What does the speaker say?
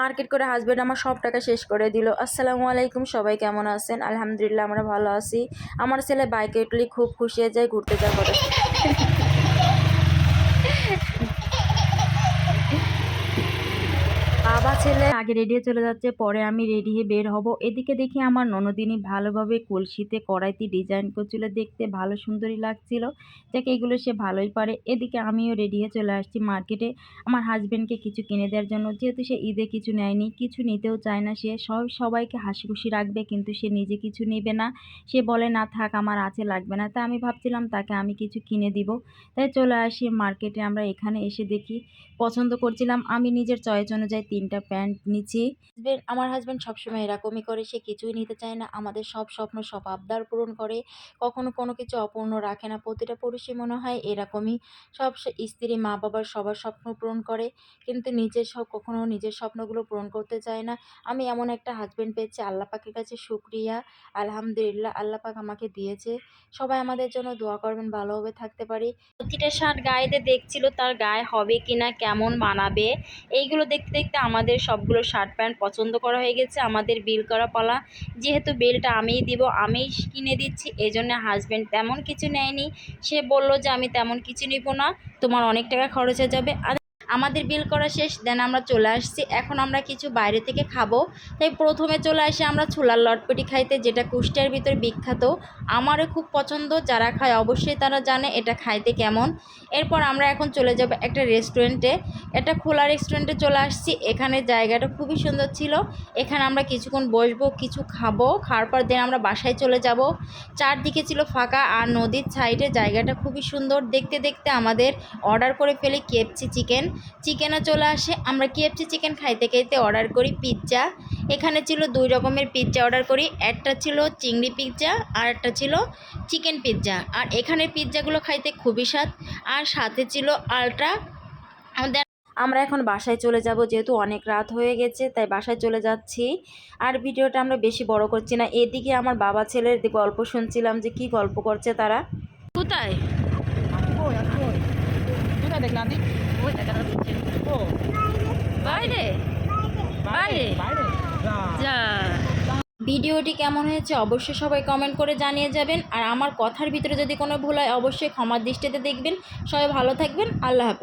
Market করে husband আমার সব টাকা শেষ করে দিল। আসসালামু আলাইকুম, সবাই কেমন আছেন? আলহামদুলিল্লাহ আমরা ভালো আছি। আমার ছেলে বাইকে উঠলে খুব খুশি হয়ে যায়, ঘুরতে যাওয়ার কথা বাবা ছেলে আগে রেডি চলে যাচ্ছে, পরে আমি রেডি হয়ে বের হব। এদিকে দেখি আমার ননদিনী ভালোভাবে কলসিতে কড়াইতে ডিজাইন করছিল, দেখতে ভালো সুন্দরই লাগছিল। যাকে, এগুলো সে ভালোই পারে। এদিকে আমিও রেডি হয়ে চলে আসছি মার্কেটে আমার হাজব্যান্ডকে কিছু কিনে দেওয়ার জন্য, যেহেতু সে ঈদে কিছু নেয়নি, কিছু নিতেও চায় না সে। সব, সবাইকে হাসি খুশি রাখবে, কিন্তু সে নিজে কিছু নেবে না। সে বলে, না থাক, আমার আছে, লাগবে না। তাই আমি ভাবছিলাম, তাকে আমি কিছু কিনে দিব। তাই চলে আসি মার্কেটে আমরা এখানে এসে দেখি, পছন্দ করছিলাম। আমি নিজের চয়েস অনুযায়ী তিনটা প্যান্ট নিচ্ছি হাজবেন্ড আমার হাজব্যান্ড সবসময় এরকমই করে, সে কিছুই নিতে চায় না। আমাদের সব স্বপ্ন, সব আবদার পূরণ করে। কখনো কোনো কিছু অপূর্ণ রাখে না। প্রতিটা পুরুষই মনে হয় এরকমই। সব স্ত্রী মা বাবার সবার স্বপ্ন পূরণ করে। কিন্তু নিজের সব, কখনো নিজের স্বপ্নগুলো পূরণ করতে চায় না। আমি এমন একটা হাজব্যান্ড পেয়েছি, আল্লাহ পাকের কাছে শুক্রিয়া। আলহামদুলিল্লাহ, আল্লাহ পাক আমাকে দিয়েছে। সবাই আমাদের জন্য দোয়া করবেন, ভালোভাবে থাকতে পারি। প্রতিটা শার্ট গায়েতে দেখছিল তার গায়ে হবে কিনা, কেমন বানাবে এইগুলো দেখতে দেখতে আমাদের সবগুলো শার্ট প্যান্ট পছন্দ করা হয়ে গেছে, আমাদের বিল করা পালা। যেহেতু বিলটা আমিই দিব, আমিই কিনে দিচ্ছি এই জন্য হাজব্যান্ড তেমন কিছু নেয়নি। সে বলল যে, আমি তেমন কিছু নিব না, তোমার অনেক টাকা খরচ হয়ে যাবে। আমাদের বিল করা শেষ দেন আমরা চলে আসছি। এখন আমরা কিছু বাইরে থেকে খাব। তাই প্রথমে চলে আসি আমরা ছোলার লটপটি খাইতে, যেটা কুষ্টিয়ার ভিতর বিখ্যাত। আমারও খুব পছন্দ, যারা খায় অবশ্যই তারা জানে এটা খাইতে কেমন। এরপর আমরা এখন চলে যাব একটা রেস্টুরেন্টে একটা খোলা রেস্টুরেন্টে চলে আসছি। এখানে জায়গাটা খুবই সুন্দর ছিল। এখানে আমরা কিছুক্ষণ বসবো, কিছু খাব, খাওয়ার পর দেন আমরা বাসায় চলে যাব। চারদিকে ছিল ফাঁকা আর নদীর সাইডে জায়গাটা খুবই সুন্দর। দেখতে দেখতে আমাদের অর্ডার করে ফেলি কেএফসি চিকেন চিকেনও চলে আসে। আমরা কেএফসি চিকেন খাইতে খাইতে অর্ডার করি পিৎজা এখানে ছিল দুই রকমের পিৎজা অর্ডার করি। একটা ছিল চিংড়ি পিৎজা আর একটা ছিল চিকেন পিৎজা আর এখানের পিৎজাগুলো খাইতে খুবই স্বাদ। আর সাথে ছিল আলট্রা আমাদের আমরা এখন বাসায় চলে যাব যেহেতু অনেক রাত হয়ে গেছে তাই বাসায় চলে যাচ্ছি। আর ভিডিওটা আমরা বেশি বড় করছি না। এদিকে আমার বাবা ছেলের গল্প শুনছিলাম যে কি গল্প করছে তারা। কোথায় কই আর কই কোথায় দেখলাম ওই ও বাইরে বাইরে? বাইরে যা যা ভিডিওটি কেমন হয়েছে অবশ্যই সবাই কমেন্ট করে জানিয়ে যাবেন। আর আমার কথার ভিতরে যদি কোনো ভুল হয় অবশ্যই ক্ষমার দৃষ্টিতে দেখবেন। সবাই ভালো থাকবেন। আল্লাহ হাফেজ।